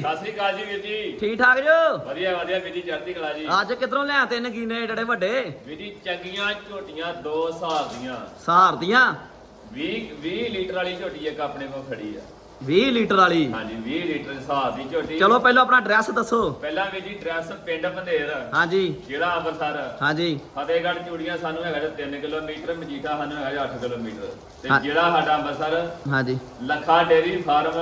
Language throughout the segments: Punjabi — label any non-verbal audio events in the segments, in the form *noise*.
ਸਤਿ ਸ੍ਰੀ ਅਕਾਲ ਜੀ ਵੀਰ ਜੀ। ਠੀਕ ਠਾਕ ਜੋ? ਵਧੀਆ ਵਧੀਆ ਵੀਰ ਜੀ ਚੜ੍ਹਦੀ ਕਲਾ ਜੀ। ਅੱਜ ਕਿਧਰੋਂ ਲਿਆ ਤੇ ਨਗੀਨੇ ਜਿਹੜੇ ਵੱਡੇ? ਵੀਰ ਜੀ ਚੰਗੀਆਂ ਝੋਟੀਆਂ ਦੋ ਹਿਸਾਬ ਦੀਆਂ। ਸਹਾਰ ਦੀਆਂ? 20 20 ਲੀਟਰ ਵਾਲੀ ਝੋਟੀ ਇੱਕ ਆਪਣੇ ਕੋਲ ਖੜੀ ਆ। 20 ਲੀਟਰ ਵਾਲੀ? ਹਾਂਜੀ 20 ਲੀਟਰ ਹਿਸਾਬ ਦੀ ਝੋਟੀ। ਚਲੋ ਪਹਿਲਾਂ ਆਪਣਾ ਐਡਰੈਸ ਦੱਸੋ। ਪਹਿਲਾਂ ਵੀਰ ਜੀ ਡਰੈਸ ਪਿੰਡ ਬੰਦੇਰ। ਹਾਂਜੀ। ਜ਼ਿਲ੍ਹਾ ਅੰਮ੍ਰਿਤਸਰ। ਹਾਂਜੀ। ਫਤਿਹਗੜ੍ਹ ਚੂੜੀਆਂ ਸਾਨੂੰ ਹੈਗਾ ਜੀ 3 ਕਿਲੋਮੀਟਰ ਮਜੀਠਾ ਸਾਨੂੰ ਹੈਗਾ ਜੀ 8 ਕਿਲੋਮੀਟਰ। ਤੇ ਹਾਂ। ਜਿਹੜਾ ਸਾਡਾ ਅੰਮ੍ਰਿਤਸਰ। ਹਾਂਜੀ। ਲੱਖਾ ਡੇਰੀ ਫਾਰਮ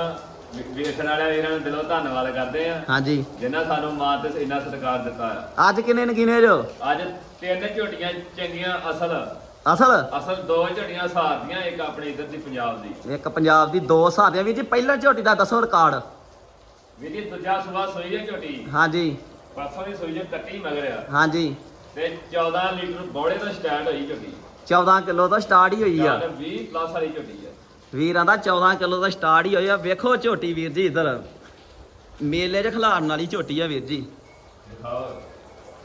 ਵੇਖਣ ਵਾਲਿਆਂ ਵੀਰਾਂ ਨੂੰ ਦਿਲੋਂ ਧੰਨਵਾਦ ਕਰਦੇ ਆ ਹਾਂਜੀ। ਜਿਨ੍ਹਾਂ ਸਾਨੂੰ ਮਾਂ ਤੇ ਇੰਨਾ ਸਤਿਕਾਰ ਦਿੱਤਾ ਆ ਅੱਜ ਕਿੰਨੇ ਨਗੀਨੇ ਜੋ? ਅੱਜ ਤਿੰਨ ਝੋਟੀਆਂ ਚੰਗੀਆਂ ਅਸਲ। ਅਸਲ? ਅਸਲ ਦੋ ਝੋਟੀਆਂ ਸਾਰਦੀਆਂ ਇੱਕ ਆਪਣੇ ਇਧਰ ਦੀ ਪੰਜਾਬ ਦੀ। ਇੱਕ ਪੰਜਾਬ ਦੀ ਦੋ ਸਹਾਰ ਦੀਆਂ ਵੀਰ ਜੀ ਪਹਿਲਾਂ ਝੋਟੀ ਦਾ ਦੱਸੋ ਰਿਕਾਰਡ। ਵੀ ਜੀ ਦੂਜਾ ਸਵੇਰ ਸੋਈ ਹੈ ਝੋਟੀ। ਹਾਂਜੀ। ਪਰਸੋਂ ਦੀ ਸੋਈ ਹੈ ਕੱਟੀ ਮਗਰ ਆ। ਹਾਂਜੀ। ਤੇ 14 ਲੀਟਰ ਬੋੜੇ ਤੋਂ ਸਟਾਰਟ ਹੋਈ ਝੋਟੀ। 14 ਕਿਲੋ ਤੋਂ ਸਟਾਰਟ ਹੀ ਹੋਈ ਆ। 20 ਪਲੱਸ ਵਾਲੀ ਝੋਟੀ ਆ ਵੀਰਾਂ ਦਾ 14 ਕਿਲੋ ਦਾ ਸਟਾਰਟ ਹੀ ਹੋਇਆ। ਵੇਖੋ ਝੋਟੀ ਵੀਰ ਜੀ ਇਧਰ। ਮੇਲੇ 'ਚ ਖਿਲਾਰਨ ਵਾਲੀ ਝੋਟੀ ਆ ਵੀਰ ਜੀ।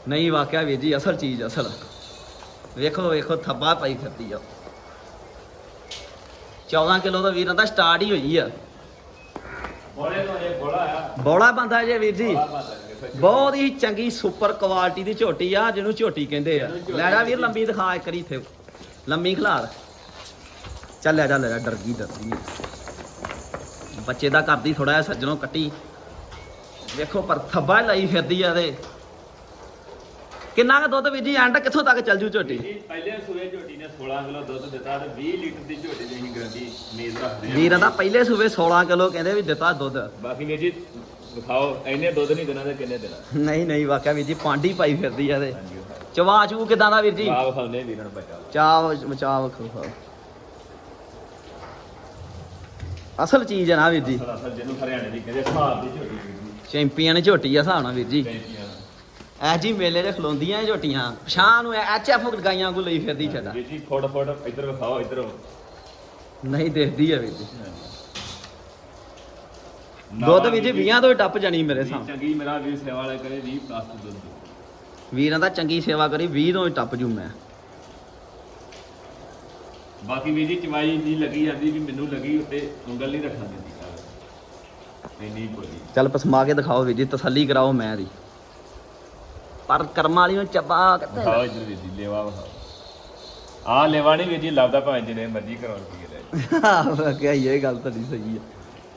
ਨਹੀਂ, ਵਾਕਿਆ ਵੀਰ ਜੀ, ਅਸਲ ਚੀਜ਼ ਅਸਲ। ਵੇਖੋ ਵੇਖੋ, ਥੱਬਾ ਪਾਈ ਫਿਰਦੀ ਆ। 14 ਕਿਲੋ ਦਾ ਵੀਰਾਂ ਦਾ ਸਟਾਰਟ ਹੀ ਹੋਈ ਆ। ਬੋੜੇ ਤੋਂ ਇਹ ਬੋੜਾ ਆ ਬੋਲਾ ਬੰਦਾ ਜੇ ਵੀਰ ਜੀ। ਬਹੁਤ ਹੀ ਚੰਗੀ ਸੁਪਰ ਕੁਆਲਿਟੀ ਦੀ ਝੋਟੀ ਆ, ਜਿਹਨੂੰ ਝੋਟੀ ਕਹਿੰਦੇ ਆ। ਇਹਨੂੰ ਲੈ ਜਾ ਵੀਰ, ਲੰਬੀ ਦਿਖਾ ਕਰੀ ਇੱਥੇ। ਲੰਮੀ ਖਿਲਾਰ। ਚੱਲ ਲੈ ਜਾ ਲੈ ਜਾ ਡਰ ਗਈ ਡਰ ਗਈ। ਬੱਚੇ ਦਾ ਕਰਦੀ ਥੋੜਾ ਜਿਹਾ ਸੱਜਣੋਂ ਕੱਟੀ। ਵੇਖੋ ਪਰ ਥੱਬਾ ਲਾਈ ਫਿਰਦੀ ਆ ਤੇ। ਕਿੰਨਾ ਕੁ ਦੁੱਧ ਵੀਰ ਜੀ ਐਂਡ ਕਿੱਥੋਂ ਤੱਕ ਚੱਲ ਜੂ ਝੋਟੀ? ਪਹਿਲੇ ਸੂਏ ਝੋਟੀ ਨੇ 16 ਕਿਲੋ ਦੁੱਧ ਦਿੱਤਾ ਤੇ 20 ਲੀਟਰ ਦੀ ਝੋਟੀ ਦੀ ਗਰੰਟੀ ਮੇਜ਼ ਰੱਖਦੇ ਵੀਰਾਂ ਦਾ ਪਹਿਲੇ ਸੂਬੇ 16 ਕਿਲੋ ਕਹਿੰਦੇ ਵੀ ਦਿੱਤਾ ਦੁੱਧ। ਬਾਕੀ ਵੀਰ ਜੀ ਦਿਖਾਓ ਇੰਨੇ ਦੁੱਧ ਨਹੀਂ ਦੇਣਾ ਤੇ ਕਿੰਨੇ ਦੇਣਾ? ਨਹੀਂ ਨਹੀਂ ਵਾਕਿਆ ਵੀਰ ਜੀ ਪਾਂਡੀ ਪਾਈ ਫਿਰਦੀ ਆ ਤੇ। ਚਵਾ ਚੂ ਕਿਦਾਂ ਦਾ ਵੀਰ ਜੀ? ਆਪ ਖਾਉਂਦੇ ਵੀਰਾਂ ਨੂੰ ਬਚਾ। ਚਾਵ ਮਚਾਵ ਖਾਓ ਅਸਲ ਚੀਜ਼ ਹੈ ਨਾ ਵੀਰ ਜੀ। ਅਸਲ ਅਸਲ ਜਿਹਨੂੰ ਹਰਿਆਣੇ ਦੀ ਕਹਿੰਦੇ ਹਿਸਾਬ ਦੀ ਝੋਟੀ ਵੀਰ ਜੀ। ਚੈਂਪੀਅਨ ਝੋਟੀ ਆ ਹਿਸਾਬ ਨਾਲ ਵੀਰ ਜੀ। ਐ ਜੀ ਮੇਲੇ ਦੇ ਖਲੋਂਦੀਆਂ ਝੋਟੀਆਂ। ਪਛਾਣ ਨੂੰ ਐਚ ਐਫ ਗਾਈਆਂ ਕੋ ਲਈ ਫਿਰਦੀ ਛੱਡਾ ਵੀਰ ਜੀ ਫੋਟ ਫੋਟ ਇੱਧਰ ਵਿਖਾਓ ਇੱਧਰ ਨਹੀਂ ਦੇਖਦੀ ਆ ਵੀਰ ਜੀ। ਦੁੱਧ ਵੀਰ ਜੀ 20 ਤੋਂ ਟੱਪ ਜਾਣੀ ਮੇਰੇ ਸਾਹਮਣੇ। ਚੰਗੀ ਮੇਰਾ ਵੀਰ ਸੇਵਾ ਵਾਲਾ ਕਰੇ 20 ਪਲੱਸ ਦੁੱਧ। ਵੀਰਾਂ ਦਾ ਚੰਗੀ ਸੇਵਾ ਕਰੀ 20 ਤੋਂ ਟੱਪ ਜੂ ਮੈਂ। ਬਾਕੀ ਵੀਰ ਜੀ ਚਵਾਈ ਜੀ ਲੱਗੀ ਜਾਂਦੀ ਵੀ ਮੈਨੂੰ ਲੱਗੀ ਉੱਤੇ ਉਂਗਲ ਨਹੀਂ ਰੱਖਣ ਦਿੰਦੀ ਇੰਨੀ ਬੋਲੀ। ਚੱਲ ਪਸਮਾ ਕੇ ਦਿਖਾਓ ਵੀਰ ਜੀ ਤਸੱਲੀ ਕਰਾਓ ਮੈਂ ਦੀ। ਪਰ ਕਰਮਾਂ ਵਾਲੀ ਨੂੰ ਚੱਬਾ ਕਿੱਥੇ ਵਿਖਾਓ ਇੱਧਰ ਵੀਰ ਜੀ ਲੇਵਾ ਵਿਖਾਓ। ਆ ਲੇਵਾ ਨਹੀਂ ਵੀਰ ਜੀ ਲੱਭਦਾ ਭਾਵੇਂ ਜਿੰਨੇ ਮਰਜ਼ੀ ਕਰਾਉਣ ਕੀ ਲੈ ਕਿਹਾ ਇਹ ਗੱਲ ਤੁਹਾਡੀ ਸਹੀ ਹੈ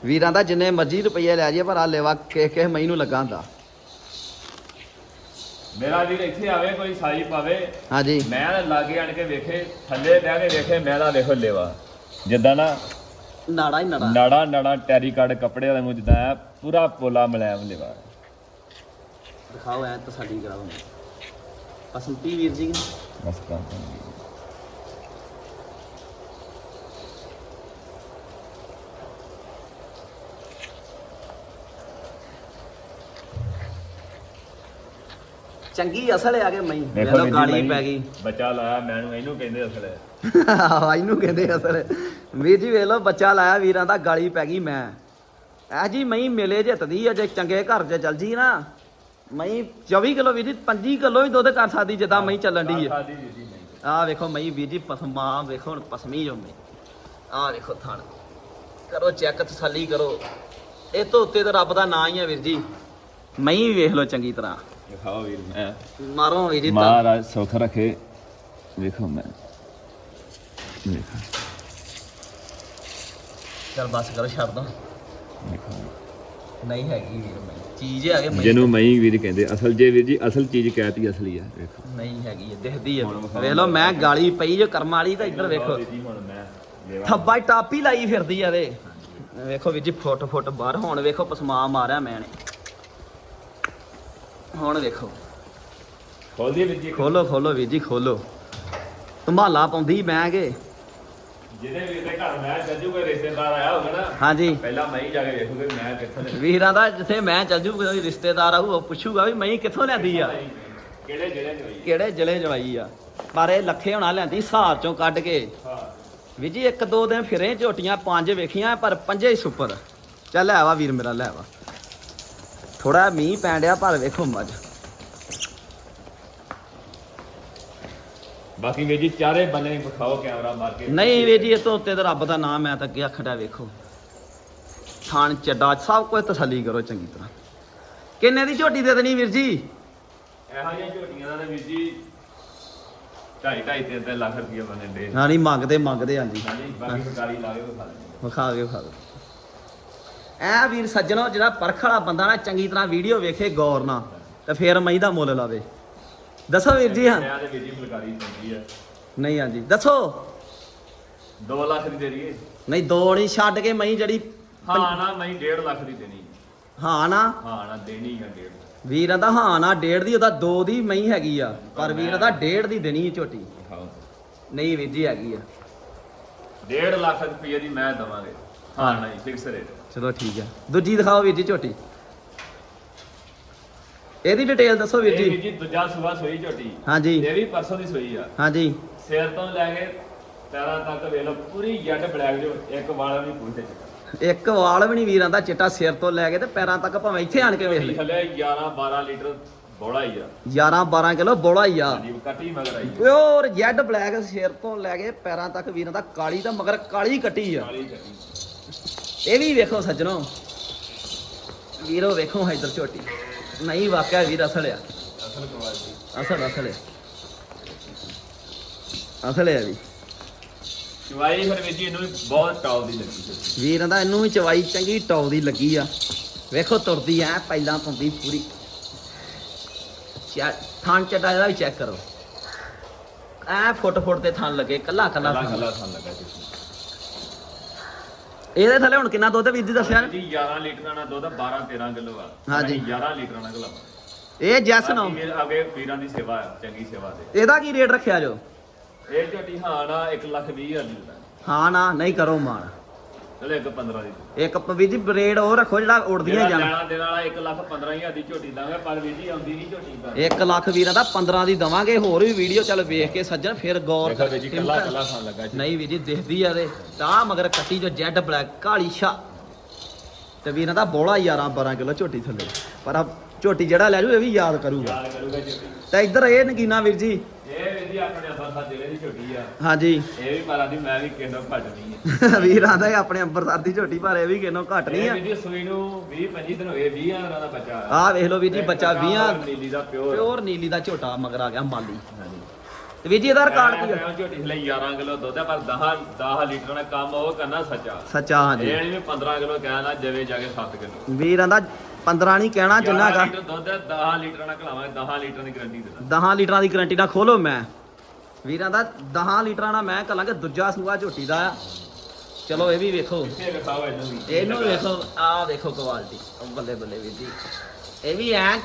ਵੀਰਾਂ ਦਾ ਜਿੰਨੇ ਮਰਜ਼ੀ ਰੁਪਈਏ ਲੈ ਜਾਈਏ ਪਰ ਆ ਲੈਵਾ ਕਿਸ ਕਿਸ ਮਈ ਨੂੰ ਲੱਗਾ ਹੁੰਦਾ। ਮੇਰਾ ਵੀਰ ਇੱਥੇ ਆਵੇ ਕੋਈ ਸਾਈ ਪਾਵੇ। ਹਾਂਜੀ। ਮੈਂ ਲਾਗੇ ਆਣ ਕੇ ਵੇਖੇ ਥੱਲੇ ਬਹਿ ਕੇ ਵੇਖੇ ਮੈਂ ਦਾ ਵੇਖੋ ਲੇਵਾ। ਜਿੱਦਾਂ ਨਾ ਨਾੜਾ ਹੀ ਨਾੜਾ। ਨਾੜਾ ਨਾੜਾ ਟੈਰੀ ਕਾਰਡ ਕੱਪੜੇ ਵਾਂਗੂ ਜਿੱਦਾਂ ਆ ਪੂਰਾ ਪੋਲਾ ਮਲਾਇਮ ਲੇਵਾ। ਦਿਖਾਓ ਐ ਤਸੱਲੀ ਕਰਾਓ ਪਸੰਤੀ ਵੀਰ ਜੀ। ਬਸ ਕੰਮ ਚੰਗੀ ਅਸਲ ਆ ਕੇ ਮਈ। ਵੇਖੋ ਵੇਖੋ ਵੀਰ ਜੀ, ਗਾੜੀ ਮਹੀਂ ਪੈ ਗਈ। ਬੱਚਾ ਲਾਇਆ ਮੈਨੂੰ ਇਹਨੂੰ ਕਹਿੰਦੇ ਅਸਲ। ਆਈ ਨੂੰ ਕਹਿੰਦੇ ਅਸਲ। ਵੀਰ ਜੀ ਵੇਖ ਲਓ ਬੱਚਾ ਲਾਇਆ ਵੀਰਾਂ ਦਾ ਗਾਲੀ ਪੈ ਗਈ ਮੈਂ। ਐ ਜੀ ਮਈ ਮਿਲੇ ਜਿੱਤਦੀ ਆ ਜੇ ਚੰਗੇ ਘਰ 'ਚ ਚੱਲ ਜੀ ਨਾ। ਮਈ 24 ਕਿਲੋ ਵੀਰ ਜੀ 25 ਕਿਲੋ ਹੀ ਦੁੱਧ ਕਰ ਸਕਦੀ ਜਿੱਦਾਂ ਮਈ ਚੱਲਣ ਦੀ ਹੈ ਸਾਦੀ ਆ ਵੇਖੋ ਮਈ ਵੀਰ ਜੀ ਪਸਮਾ ਵੇਖੋ ਹੁਣ ਪਸਮੀ ਜੋ ਮਈ। ਆ ਵੇਖੋ ਥਣ। ਕਰੋ ਚੈੱਕ ਤਸੱਲੀ ਕਰੋ। ਇਹ ਤੋਂ ਉੱਤੇ ਤਾਂ ਰੱਬ ਦਾ ਨਾਂ ਹੀ ਹੈ ਵੀਰ ਜੀ। ਮਈ ਵੇਖ ਲਓ ਚੰਗੀ ਤਰ੍ਹਾਂ। ਦਿਖਾਓ ਵੀਰ ਮੈਂ ਮਾਰੋ ਵੀਰ ਜੀ ਤਾਂ ਮਹਾਰਾਜ ਸੁਖ ਰੱਖੇ ਵੇਖੋ ਮੈਂ ਵੇਖੋ ਚਲ ਬਸ ਕਰੋ ਛੱਡ ਦੋ ਵੇਖੋ ਨਹੀਂ ਹੈਗੀ ਵੀਰ ਮਈ ਚੀਜ਼ ਹੈਗੇ ਮਈ ਜਿਹਨੂੰ ਮਈ ਵੀਰ ਕਹਿੰਦੇ ਅਸਲ ਜੇ ਵੀਰ ਜੀ ਅਸਲ ਚੀਜ਼ ਕਹਿਤੀ ਅਸਲੀ ਆ ਵੇਖੋ ਨਹੀਂ ਹੈਗੀ ਹੈ ਦਿਖਦੀ ਹੈ ਹੁਣ ਵਿਖਾਓ। ਵੇਖ ਲਓ ਮੈਂ ਗਾਲੀ ਪਈ ਜੋ ਕਰਮ ਵਾਲੀ ਤਾਂ ਇੱਧਰ ਵੇਖੋ ਵੀਰ ਜੀ ਹੁਣ ਮੈਂ ਲੇਵਾ ਥੱਬਾ ਟਾਪੀ ਲਾਈ ਫਿਰਦੀ ਆ ਵੇ ਵੇਖੋ ਵੀਰ ਜੀ ਫੁੱਟ ਫੁੱਟ ਬਾਹਰ ਹੁਣ ਵੇਖੋ ਪਸਮਾ ਮਾਰਿਆ ਮੈਂ ਨੇ ਹੁਣ ਵੇਖੋ। ਖੋਲ ਦੀ ਵੀਰ ਜੀ ਖੋਲੋ। ਖੋਲੋ ਵੀਰ ਜੀ ਖੋਲੋ। ਧਮਾਲਾ ਪਾਉਂਦੀ ਮੈਂ ਕੇ ਜਿਹਦੇ ਵੀਰ ਦੇ ਘਰ ਮੈਂ ਜੱਜੂ ਕੋਈ ਰਿਸ਼ਤੇਦਾਰ ਆਇਆ ਹੋਗਾ ਨਾ ਹਾਂਜੀ। ਪਹਿਲਾਂ ਮੈਂ ਹੀ ਜਾ ਕੇ ਵੇਖੂਗਾ ਮੈਂ ਕਿੱਥੋਂ ਵੀਰਾਂ ਦਾ ਜਿੱਥੇ ਮੈਂ ਚੱਲ ਜੂ ਕੋਈ ਰਿਸ਼ਤੇਦਾਰ ਆਊ ਉਹ ਪੁੱਛੂਗਾ ਵੀ ਮੈਂ ਕਿੱਥੋਂ ਲਿਆਂਦੀ ਆ? ਕਿਹੜੇ ਜਿਹੜੇ ਚ ਹੋਈ ਕਿਹੜੇ ਜ਼ਿਲ੍ਹੇ ਜਵਾਈ ਆ? ਪਰ ਇਹ ਲੱਖੇ ਹੋਣਾ ਲਿਆਂਦੀ ਸਹਾਰ ਚੋਂ ਕੱਢ ਕੇ। ਹਾਂ। ਵੀ ਜੀ ਇੱਕ ਦੋ ਦਿਨ ਫਿਰੇ ਝੋਟੀਆਂ ਪੰਜ ਵੇਖੀਆਂ ਪਰ ਪੰਜੇ ਹੀ ਸੁਪਰ। ਚੱਲ ਲੈ ਵਾ ਵੀਰ ਮੇਰਾ ਲੈ ਵਾ। ਥੋੜਾ ਮੀਂਹ ਪੈਣ ਡਿਆ ਪਰ ਵੇਖੋ ਮੱਝ। ਬਾਕੀ ਵੀਰ ਜੀ ਚਾਰੇ ਬੰਨੇ ਵਿਖਾਓ ਕੈਮਰਾ ਮਾਰ ਕੇ। ਨਹੀਂ ਵੀਰ ਜੀ ਇਹ ਤੋਂ ਉੱਤੇ ਤਾਂ ਰੱਬ ਦਾ ਨਾਮ ਮੈਂ ਤਾਂ ਅੱਗੇ ਆਖੜਾ ਵੇਖੋ। ਥਾਣ ਚੱਡਾ ਸਭ ਕੁਝ ਤਸੱਲੀ ਕਰੋ ਚੰਗੀ ਤਰ੍ਹਾਂ। ਕਿੰਨੇ ਦੀ ਝੋਟੀ ਦੇ ਦੇਣੀ ਵੀਰ ਜੀ? ਇਹੋ ਜਿਹੀਆਂ ਝੋਟੀਆਂ ਦਾ ਤਾਂ ਵੀਰ ਜੀ ਢਾਈ ਢਾਈ ਤਿੰਨ ਤਿੰਨ ਲੱਖ ਰੁਪਏ ਬਣੇ ਦੇ। ਹਾਂ ਨਹੀਂ ਮੰਗਦੇ ਮੰਗਦੇ ਹਾਂਜੀ ਹਾਂਜੀ ਬਾਕੀ ਸਰਕਾਰੀ ਲਾਗੇ ਉਹ ਖਾ ਲੈਂਦੇ ਵਿਖਾ ਕੇ ਵਿਖਾ ਦਿਓ। ਐ ਵੀਰ ਸੱਜਣੋ ਜਿਹੜਾ ਪਰਖ ਵਾਲਾ ਬੰਦਾ ਨਾ ਚੰਗੀ ਤਰ੍ਹਾਂ ਵੀਡੀਓ ਵੇਖੇ ਗੌਰ ਨਾਲ। ਤੇ ਫੇਰ ਮਈ ਦਾ ਮੁੱਲ ਲਾਵੇ। ਦੱਸੋ ਵੀਰ ਜੀ ਹਾਂ। ਤੇ ਵੀਰ ਜੀ ਫੁਲਕਾਰੀ ਪੈਂਦੀ ਆ। ਨਹੀਂ ਹਾਂਜੀ। ਦੱਸੋ। 2 ਲੱਖ ਦੀ ਦੇ ਦਈਏ। ਨਹੀਂ ਦੋ ਨਹੀਂ ਛੱਡ ਕੇ ਮਈ ਜਿਹੜੀ ਹਾਂ ਨਾ ਮੈਂ 1.5 ਲੱਖ ਦੀ ਦੇਣੀ ਹਾਂ ਨਾ। ਹਾਂ ਨਾ ਦੇਣੀ ਆ 1.5 ਵੀਰ ਕਹਿੰਦਾ ਹਾਂ ਨਾ ਡੇਢ ਦੀ ਉਹਦਾ ਦੋ ਦੀ ਮਈ ਹੈਗੀ ਆ। ਪਰ ਵੀਰ ਕਹਿੰਦਾ ਡੇਢ ਦੀ ਦੇਣੀ ਹੈ ਝੋਟੀ। ਨਹੀਂ ਵੀਰ ਜੀ ਹੈਗੀ ਆ। 1.5 ਲੱਖ ਰੁਪਏ ਦੀ ਮੈਂ ਦਵਾਂਗੇ। ਹਾਂ ਨਹੀਂ ਫਿਕਸ ਰੇਟ ਚਲੋ ਠੀਕ ਆ। ਦੂਜੀ ਦਿਖਾਓ ਵੀਰ ਜੀ ਝੋਟੀ। ਇਹਦੀ ਡਿਟੇਲ ਦੱਸੋ ਵੀਰ ਇਹ ਜੀ ਜੀ ਦੂਜਾ ਸੂਆ ਸੋਈ ਝੋਟੀ। ਹਾਂਜੀ। ਇਹ ਵੀ ਪਰਸੋਂ ਦੀ ਸੋਈ ਆ। ਹਾਂਜੀ। ਸਿਰ ਤੋਂ ਲੈ ਕੇ ਪੈਰਾਂ ਤੱਕ ਵੇਖ ਲਓ ਪੂਰੀ ਜੱਟ ਬਲੈਕ ਜੋ ਇੱਕ ਵਾਲ ਵੀ ਪੁੱਛਦੇ ਇੱਕ ਵਾਲ ਵੀ ਨਹੀਂ ਵੀਰਾਂ ਦਾ ਚਿੱਟਾ ਸਿਰ ਤੋਂ ਲੈ ਕੇ ਤੇ ਪੈਰਾਂ ਤੱਕ ਭਾਵੇਂ ਇੱਥੇ ਆਣ ਕੇ ਵੇਖ ਲੈ ਥੱਲੇ 11 12 ਲੀਟਰ ਬੋਲਾ ਹੀ ਆ। 11 12 ਕਿਲੋ ਬੋਲਾ ਹੀ ਆ। ਹਾਂਜੀ ਕੱਟੀ ਮਗਰ ਆਈ ਆ। ਪਿਓਰ ਜੈਡ ਬਲੈਕ ਸਿਰ ਤੋਂ ਲੈ ਕੇ ਪੈਰਾਂ ਤੱਕ ਵੀਰਾਂ ਦਾ ਕਾਲੀ ਦਾ ਮਗਰ ਕਾਲੀ ਕੱਟੀ ਆ। ਕਾਲੀ ਕੱਟੀ। ਇਹ ਵੀ ਵੇਖੋ ਸੱਜਣੋ। ਵੀਰੋ ਵੇਖੋ ਇਧਰ ਝੋਟੀ। ਨਹੀਂ ਵਾਕਿਆ ਵੀਰ ਅਸਲ ਆ। ਅਸਲ ਅਸਲ ਅਸਲ ਹੈ ਅਸਲ ਹੈ ਵੀ ਚਵਾਈ ਫਿਰ ਵੀਰ ਜੀ ਇਹਨੂੰ ਵੀ ਬਹੁਤ ਟੌਪ ਦੀ ਲੱਗੀ। ਵੀਰਾਂ ਦਾ ਇਹਨੂੰ ਵੀ ਚਵਾਈ ਚੰਗੀ ਟੌਪ ਦੀ ਲੱਗੀ ਆ। ਵੇਖੋ ਤੁਰਦੀ ਐ ਪਹਿਲਾਂ ਤੁੰਦੀ ਪੂਰੀ। ਚਾ ਥਾਂ ਚੱਡਾ ਇਹਦਾ ਵੀ ਚੈੱਕ ਕਰੋ। ਐ ਫੁੱਟ ਫੁੱਟ ਤੇ ਥਾਂ ਲੱਗੇ ਕੱਲਾ ਕੱਲਾ ਥਣ ਲੱਗਾ ਝੋਟੀ। ਇਹਦੇ ਥੱਲੇ ਹੁਣ ਕਿੰਨਾ ਦੁੱਧ ਵੀਰ ਜੀ ਦੱਸਿਆ? ਜੀ 11 ਲੀਟਰ ਦਾ ਦੁੱਧ 12 13 ਕਿਲੋ ਆ। ਹਾਂਜੀ। ਅਸੀਂ 11 ਲੀਟਰ ਨਾਲ ਗਲਾ ਇਹ ਜੈਸ ਨਾ। ਵੀਰ ਅੱਗੇ ਵੀਰਾਂ ਦੀ ਸੇਵਾ ਆ ਚੰਗੀ ਸੇਵਾ ਦੇ। ਇਹਦਾ ਕੀ ਰੇਟ ਰੱਖਿਆ ਜੋ? ਇਹ ਝੋਟੀ ਹਾਂ ਨਾ 1 ਲੱਖ 20 ਹਜ਼ਾਰ ਦੀ ਹਾਂ ਨਾ ਨਹੀਂ ਕਰੋ ਮਾਣ। ਚਲੋ ਇੱਕ 15 ਦੀ। ਇੱਕ ਵੀਰ ਜੀ ਰੇਟ ਉਹ ਰੱਖੋ ਜਿਹੜਾ ਉੜਦੀਆਂ ਜਾਣ। ਲੈਣਾ ਦੇਣ ਵਾਲਾ 1 ਲੱਖ 15 ਹਜ਼ਾਰ ਦੀ ਝੋਟੀ ਦਾਂਗੇ ਪਰ ਵੀਰ ਜੀ ਆਉਂਦੀ ਨਹੀਂ ਝੋਟੀ ਦਾ 1 ਲੱਖ ਵੀਰਾਂ ਦਾ 15 ਦੀ ਦਵਾਂਗੇ ਹੋਰ ਵੀ ਵੀਡੀਓ ਚੱਲ ਵੇਖ ਕੇ ਸੱਜਣ ਫਿਰ ਗੌਰ ਦੇਖੋ ਵੀਰ ਜੀ ਕੱਲਾ ਕਰ- ਕੱਲਾ ਖਾਣ ਲੱਗਾ ਜੀ। ਨਹੀਂ ਵੀਰ ਜੀ ਦਿਖਦੀ ਆ ਤੇ ਤਾਂ ਮਗਰ ਕੱਟੀ ਜੋ ਜੈਡ ਬਲੈਕ ਕਾਲੀ ਸ਼ਾ। ਤੇ ਵੀਰਾਂ ਦਾ ਬੋਲਾ 11 12 ਕਿਲੋ ਝੋਟੀ ਥੱਲੇ। ਪਰ ਆ ਝੋਟੀ ਜਿਹੜਾ ਲੈ ਜੂ ਇਹ ਵੀ ਯਾਦ ਕਰੂਗਾ। ਯਾਦ ਕਰੂਗਾ ਝੋਟੀ। ਤੇ ਇੱਧਰ ਇਹ ਨਗੀਨਾ ਵੀਰ ਜੀ ਜੀ ਆਪਣੇ ਅੰਮ੍ਰਿਤਸਰ ਜ਼ਿਲ੍ਹੇ ਦੀ ਝੋਟੀ ਆ। ਹਾਂਜੀ। ਇਹ ਵੀ ਮਾਰਾ ਦੀ ਮੈਂ ਵੀ ਤੋਂ ਘੱਟ ਨਹੀਂ ਹੈ *laughs* ਵੀਰਾਂ ਦਾ ਇਹ ਆਪਣੇ ਅੰਬਰਸਰ ਦੀ ਝੋਟੀ ਪਰ ਇਹ ਵੀ ਕਿਨੋਂ ਘੱਟ ਨਹੀਂ ਇਹ ਆ ਵੀਰ ਜੀ ਸੂਈ ਨੂੰ 20 25 ਦਿਨ ਹੋਏ 20 ਦਿਨਾਂ ਦਾ ਬੱਚਾ। ਆ ਆਹ ਵੇਖ ਲਓ ਵੀਰ ਜੀ ਬੱਚਾ 20 ਨੀਲੀ ਦਾ ਪਿਓਰ। ਪਿਓਰ ਨੀਲੀ ਦਾ ਝੋਟਾ ਮਗਰ ਆ ਗਿਆ ਮਾਲੀ ਤੇ ਵੀਰ ਜੀ ਇਹਦਾ ਰਿਕਾਰਡ ਕੀ ਆ? ਝੋਟੀ ਲਈ 11 ਕਿਲੋ ਦੁੱਧ ਆ ਪਰ 10 10 ਲੀਟਰ ਦਾ ਕੰਮ ਉਹ ਕਰਨਾ ਸੱਚਾ। ਸੱਚਾ ਹਾਂਜੀ। ਇਹ ਨਹੀਂ 15 ਕਿਲੋ ਕਹਿਣਾ ਜਵੇ ਜਾ ਕੇ 7 ਕਿਲੋ। ਵੀਰਾਂ ਦਾ 15 ਨਹੀਂ ਕਹਿਣਾ ਜਿੰਨਾ ਲੀਟਰ ਦੁੱਧ ਹੈ, 10 ਲੀਟਰ ਨਾਲ ਖਲਾਵਾਂਗੇ 10 ਲੀਟਰ ਦੀ ਗਰੰਟੀ ਦੇਣਾ 10 ਲੀਟਰਾਂ ਦੀ ਗਰੰਟੀ ਨਾਲ ਖੋਲੋ ਮੈਂ। ਵੀਰਾਂ ਦਾ 10 ਲੀਟਰਾਂ ਨਾਲ ਮੈਂ ਕਹਾਂਗੇ ਦੂਜਾ ਸੂਆ ਝੋਟੀ ਦਾ। ਆ ਚਲੋ ਇਹ ਵੀ ਵੇਖੋ। ਇਹਨੂੰ ਵੇਖੋ ਆਹ ਵੇਖੋ ਕੁਆਲਿਟੀ ਬੱਲੇ ਬੱਲੇ ਵੀਰ ਜੀ। ਇਹ ਵੀ ਐ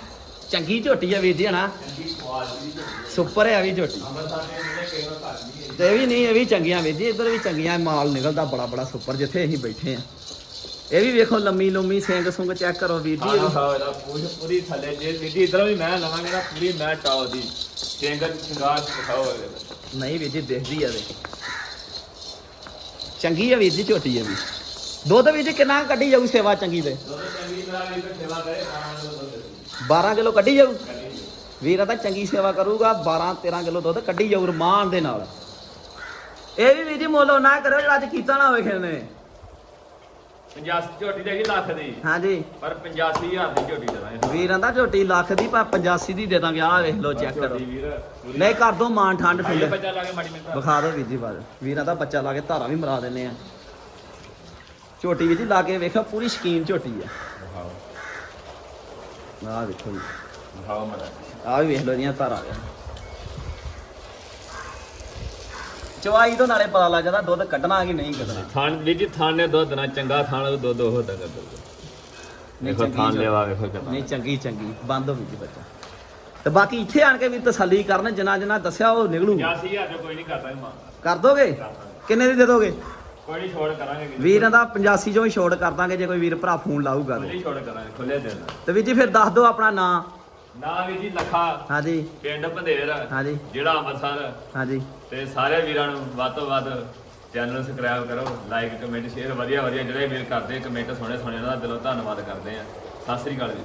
ਚੰਗੀ ਝੋਟੀ ਆ ਵੀਰ ਜੀ ਹਨਾ? ਸੁਪਰ ਹੈ ਵੀ ਝੋਟੀ। ਤੇ ਇਹ ਵੀ ਨਹੀਂ ਇਹ ਵੀ ਚੰਗੀਆਂ ਵੀਰ ਜੀ ਇੱਧਰ ਵੀ ਚੰਗੀਆਂ ਮਾਲ ਨਿਕਲਦਾ ਬੜਾ ਬੜਾ ਸੁਪਰ ਜਿੱਥੇ ਅਸੀਂ ਬੈਠੇ ਆ। ਇਹ ਵੀ ਵੇਖੋ ਲੰਮੀ ਲੰਮੀ ਸਿੰਗ ਸੁੰਗ ਚੈੱਕ ਕਰੋ ਵੀਰ ਜੀ। ਵੀ। ਹਾਂ ਇਹਦਾ ਪੂਛ ਪੂਰੀ ਥੱਲੇ ਜੇ ਵੀਡੀ ਇਧਰੋਂ ਵੀ ਮੈਂ ਲਵਾਂਗੇ ਨਾ ਪੂਰੀ ਮੈਂ ਟਾਉ ਦੀ ਸਿੰਗਲ ਸ਼ਿੰਗਾਰ ਦਿਖਾਓ ਇਹਦੇ। ਨਹੀਂ ਵੀਰ ਜੀ ਦਿਖਦੀ ਆ ਵੇ ਚੰਗੀ ਆ ਵੀਰ ਜੀ ਝੋਟੀ ਆ ਵੀ। ਦੁੱਧ ਵੀਰ ਜੀ ਕਿੰਨਾ ਕੱਢੀ ਜਾਊ ਸੇਵਾ ਚੰਗੀ ਦੇ ਦੁੱਧ ਚੰਗੀ ਤਰ੍ਹਾਂ ਵੀ ਫਿਰ ਸੇਵਾ ਕਰੇ ਤਾਂ ਦੁੱਧ ਦੇ 12 ਕਿਲੋ ਕੱਢੀ ਜਾਊ। ਵੀਰ ਤਾਂ ਚੰਗੀ ਸੇਵਾ ਕਰੂਗਾ 12 13 ਕਿਲੋ ਦੁੱਧ ਕੱਢੀ ਜਾਊ ਰਮਾਨ ਦੇ ਨਾਲ। ਇਹ ਵੀ ਵੀਰ ਜੀ ਮੁੱਲ ਨਾ ਜਿਹੜਾ ਅੱਜ ਕੀਤਾ ਨਾ ਹੋਵੇ ਖੇਲਨੇ 85 ਝੋਟੀ ਦੇਗੀ ਲੱਖ ਦੀ। ਹਾਂਜੀ। ਪਰ 85000 ਦੀ ਝੋਟੀ ਦੇਣਾ ਵੀਰਾਂ ਦਾ ਝੋਟੀ ਲੱਖ ਦੀ ਪਰ 85 ਦੀ ਦੇ ਦਾਂਗੇ। ਆਹ ਵੇਖ ਲਓ ਚੈੱਕ ਕਰੋ। ਨਹੀਂ ਕਰ ਦੋ ਮਾਨ ਠੰਡ ਠੰਡ ਬੱਚਾ ਲਾ ਕੇ ਮਾੜੀ ਮਿੰਟ ਵਿਖਾ ਦਿਓ ਵੀਰ ਜੀ ਬਾਅਦ। ਵੀਰਾਂ ਦਾ ਬੱਚਾ ਲਾ ਕੇ ਧਾਰਾਂ ਵੀ ਮਰਾ ਦਿੰਨੇ ਆ। ਝੋਟੀ ਵੀਰ ਜੀ ਲਾ ਕੇ ਵੇਖੋ ਪੂਰੀ ਸ਼ਕੀਨ ਝੋਟੀ ਆ। ਆਹ ਵੇਖੋ ਜੀ। ਆਹ ਵੀ ਵੇਖ ਲਓ ਦੀਆਂ ਧਾਰਾਂ ਆ। ਚਵਾਈ ਤੋਂ ਨਾਲੇ ਪਤਾ ਲੱਗ ਜਾਂਦਾ ਦੁੱਧ ਕੱਢਣਾ ਕਿ ਨਹੀਂ ਕੱਢਣਾ। ਥਾਣ ਵੀਰ ਜੀ ਥਾਣ ਨੇ ਦੁੱਧ ਨਾ ਚੰਗਾ ਥਾਣ ਉਹ ਦੁੱਧ ਉਹ ਦਾ ਦੁੱਧ ਨਹੀਂ ਦੇਖੋ ਥਾਣ ਲੈਵਾ ਵੇਖੋ ਕਿੰਨਾ ਨਹੀਂ ਚੰਗੀ ਚੰਗੀ। ਬੰਦ ਹੋ ਗਈ ਜੀ ਬੱਚਾ। ਤੇ ਬਾਕੀ ਇੱਥੇ ਆਣ ਕੇ ਵੀ ਤਸੱਲੀ ਕਰਨ ਜਿੰਨਾ ਜਿੰਨਾ ਦੱਸਿਆ ਉਹ ਨਿਕਲੂ। 85000 ਜੋ ਕੋਈ ਨਹੀਂ ਕਰਦਾ ਇਹ ਮਾਂ ਕਰ ਦੋਗੇ? ਕਿੰਨੇ ਦੀ ਦੇ ਦੋਗੇ? ਕੋਈ ਨਹੀਂ ਛੋੜ ਕਰਾਂਗੇ ਵੀਰ ਦਾ 85 ਚੋਂ ਹੀ ਛੋੜ ਕਰ ਦਾਂਗੇ ਜੇ ਕੋਈ ਵੀਰ ਭਰਾ ਫੋਨ ਲਾਊਗਾ ਕੋਈ ਤੇ ਨਹੀਂ ਛੋੜ ਕਰਾਂਗੇ ਖੁੱਲੇ ਦਿਨ ਤੇ ਵੀਰ ਜੀ ਫਿਰ ਦੱਸ ਦਿਓ ਆਪਣਾ ਨਾਂ। ਨਾ ਵੀਰ ਜੀ ਲਖਾ। ਹਾਂਜੀ। ਪਿੰਡ ਭੰਦੇਰ ਹਾਂਜੀ। ਜਿਹੜਾ ਅੰਮ੍ਰਿਤਸਰ। ਹਾਂਜੀ। ਤੇ ਸਾਰੇ ਵੀਰਾਂ ਨੂੰ ਵੱਧ ਤੋਂ ਵੱਧ ਚੈਨਲ ਨੂੰ ਸਬਸਕ੍ਰਾਈਬ ਕਰੋ ਲਾਈਕ ਕਮੈਂਟ ਸ਼ੇਅਰ ਵਧੀਆ ਵਧੀਆ ਜਿਹੜੇ ਵੀਰ ਕਰਦੇ ਕਮੈਂਟ ਸੋਹਣੇ ਸੋਹਣੇ ਉਹਨਾਂ ਦਾ ਦਿਲੋਂ ਧੰਨਵਾਦ ਕਰਦੇ ਆ ਸਤਿ ਸ੍ਰੀ ਅਕਾਲ ਜੀ।